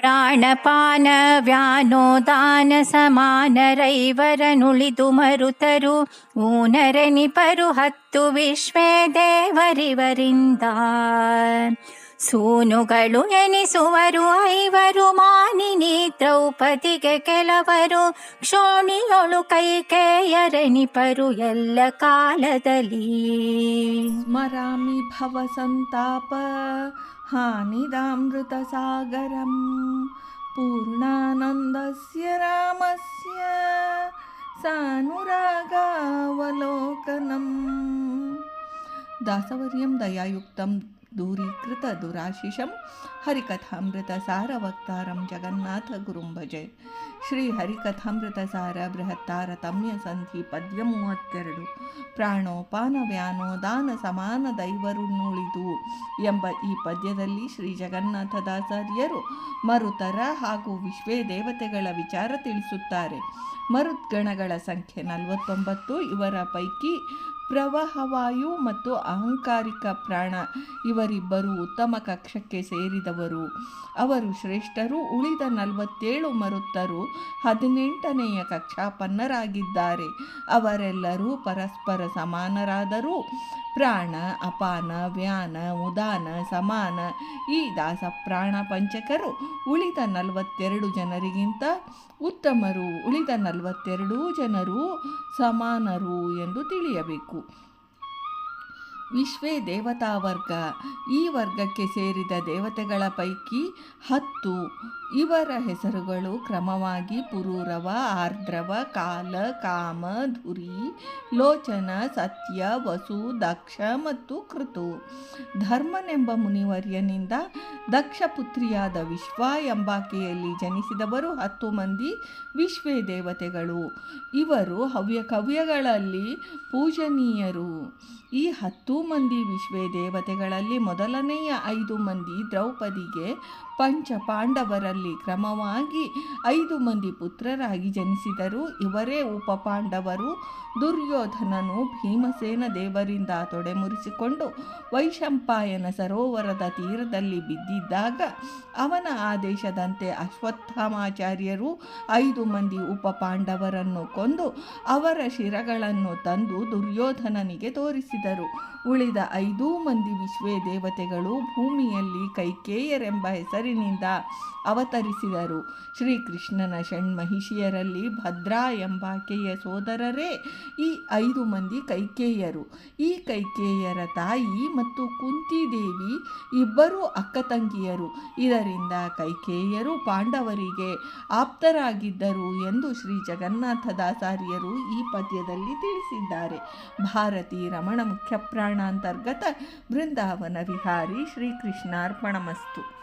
ಪ್ರಾಣಪಾನ ವ್ಯಾನೋದಾನ ಸಮಾನರೈವರನುಳಿದು ಮರುತರು ಊನರನಿಪರು ಹತ್ತು ವಿಶ್ವೇ ದೇವರಿವರಿಂದ. ಸೂನುಗಳು ಎನಿಸುವರು ಐವರು ಮಾನಿನಿ ದ್ರೌಪದಿಗೆ ಕೆಲವರು, ಕ್ಷೋಣಿಯೊಳು ಕೈಕೇಯರೆನಿಪರು ಎಲ್ಲ ಕಾಲದಲ್ಲಿ. ಸ್ಮರಾಮಿ ಭವ ಸಂತಾಪ, ಹಾನಿದಾಮೃತ ಸಾಗರಂ. पूर्णानन्दस्य रामस्य सानुरागावलोकनम् दासवर्यं दयायुक्तं ದೂರೀಕೃತ ದುರಾಶಿಷಂ ಹರಿಕಥಾಮೃತ ಸಾರ ವಕ್ತಾರಂ ಜಗನ್ನಾಥ ಗುರುಂಭಜೆ ಶ್ರೀ ಹರಿಕಥಾಮೃತ ಸಾರ ಬೃಹತ್ತಾರ ತಮ್ಯ ಸಂಧಿ ಪದ್ಯ ಮೂವತ್ತೆರಡು ಪ್ರಾಣೋಪಾನ ವ್ಯಾನೋದಾನ ಸಮಾನ ದೈವರು ನುಳಿದು ಎಂಬ ಈ ಪದ್ಯದಲ್ಲಿ ಶ್ರೀ ಜಗನ್ನಾಥದಾಚಾರ್ಯರು ಮರುತರ ಹಾಗೂ ವಿಶ್ವೇ ದೇವತೆಗಳ ವಿಚಾರ ತಿಳಿಸುತ್ತಾರೆ. ಮರುದ್ಗಣಗಳ ಸಂಖ್ಯೆ ನಲವತ್ತೊಂಬತ್ತು, ಇವರ ಪೈಕಿ ಪ್ರವಾಹವಾಯು ಮತ್ತು ಅಹಂಕಾರಿಕ ಪ್ರಾಣ ಇವರಿಬ್ಬರು ಉತ್ತಮ ಕಕ್ಷಕ್ಕೆ ಸೇರಿದವರು. ಅವರು ಶ್ರೇಷ್ಠರು, ಉಳಿದ ನಲವತ್ತೇಳು ಮರುತ್ತರು, ಹದಿನೆಂಟನೆಯ ಕಕ್ಷಾಪನ್ನರಾಗಿದ್ದಾರೆ. ಅವರೆಲ್ಲರೂ ಪರಸ್ಪರ ಸಮಾನರಾದರೂ. ಪ್ರಾಣ, ಅಪಾನ, ವ್ಯಾನ, ಉದಾನ, ಸಮಾನ ಈ ದಾಸ ಪ್ರಾಣ ಪಂಚಕರು ಉಳಿದ ನಲವತ್ತೆರಡು ಜನರಿಗಿಂತ ಉತ್ತಮರು. ಉಳಿದ ನಲವತ್ತೆರಡೂ ಜನರು ಸಮಾನರು ಎಂದು ತಿಳಿಯಬೇಕು. ವಿಶ್ವೇ ದೇವತಾ ವರ್ಗ. ಈ ವರ್ಗಕ್ಕೆ ಸೇರಿದ ದೇವತೆಗಳ ಪೈಕಿ ಹತ್ತು ಇವರ ಹೆಸರುಗಳು ಕ್ರಮವಾಗಿ ಪುರೂರವ, ಆರ್ದ್ರವ, ಕಾಲ, ಕಾಮ, ಧುರಿ, ಲೋಚನ, ಸತ್ಯ, ವಸು, ದಕ್ಷ ಮತ್ತು ಕೃತು. ಧರ್ಮನೆಂಬ ಮುನಿವರ್ಯನಿಂದ ದಕ್ಷ ಪುತ್ರಿಯಾದ ವಿಶ್ವ ಎಂಬಾಕೆಯಲ್ಲಿ ಜನಿಸಿದವರು ಹತ್ತು ಮಂದಿ ವಿಶ್ವೇ ದೇವತೆಗಳು. ಇವರು ಹವ್ಯ ಕವ್ಯಗಳಲ್ಲಿ ಪೂಜನೀಯರು. ಈ ಹತ್ತು ಮಂದಿ ವಿಶ್ವೇ ದೇವತೆಗಳಲ್ಲಿ ಮೊದಲನೆಯ ಐದು ಮಂದಿ ದ್ರೌಪದಿಗೆ ಪಂಚ ಪಾಂಡವರಲ್ಲಿ ಕ್ರಮವಾಗಿ ಐದು ಮಂದಿ ಪುತ್ರರಾಗಿ ಜನಿಸಿದರು. ಇವರೇ ಉಪಪಾಂಡವರು. ದುರ್ಯೋಧನನು ಭೀಮಸೇನ ದೇವರಿಂದ ತೊಡೆಮುರಿಸಿಕೊಂಡು ವೈಶಂಪಾಯನ ಸರೋವರದ ತೀರದಲ್ಲಿ ಬಿದ್ದಿದ್ದಾಗ ಅವನ ಆದೇಶದಂತೆ ಅಶ್ವತ್ಥಾಮಾಚಾರ್ಯರು ಐದು ಮಂದಿ ಉಪಪಾಂಡವರನ್ನು ಕೊಂದು ಅವರ ಶಿರಗಳನ್ನು ತಂದು ದುರ್ಯೋಧನನಿಗೆ ತೋರಿಸಿದರು. ಉಳಿದ ಐದೂ ಮಂದಿ ವಿಶ್ವೇ ದೇವತೆಗಳು ಭೂಮಿಯಲ್ಲಿ ಕೈಕೇಯರೆಂಬ ಹೆಸರಿನಿಂದ ಅವತರಿಸಿದರು. ಶ್ರೀಕೃಷ್ಣನ ಷಣ್ಮಹಿಷಿಯರಲ್ಲಿ ಭದ್ರಾ ಎಂಬಾಕೆಯ ಸೋದರರೇ ಈ ಐದು ಮಂದಿ ಕೈಕೇಯರು. ಈ ಕೈಕೇಯರ ತಾಯಿ ಮತ್ತು ಕುಂತಿದೇವಿ ಇಬ್ಬರೂ ಅಕ್ಕ ತಂಗಿಯರು ಇದರಿಂದ ಕೈಕೇಯರು ಪಾಂಡವರಿಗೆ ಆಪ್ತರಾಗಿದ್ದರು ಎಂದು ಶ್ರೀ ಜಗನ್ನಾಥದಾಚಾರ್ಯರು ಈ ಪದ್ಯದಲ್ಲಿ ತಿಳಿಸಿದ್ದಾರೆ. ಭಾರತಿ ರಮಣ ಮುಖ್ಯ ಪ್ರಾಣಾಂತರ್ಗತ ಬೃಂದಾವನ ವಿಹಾರಿ ಶ್ರೀಕೃಷ್ಣಾರ್ಪಣಮಸ್ತು.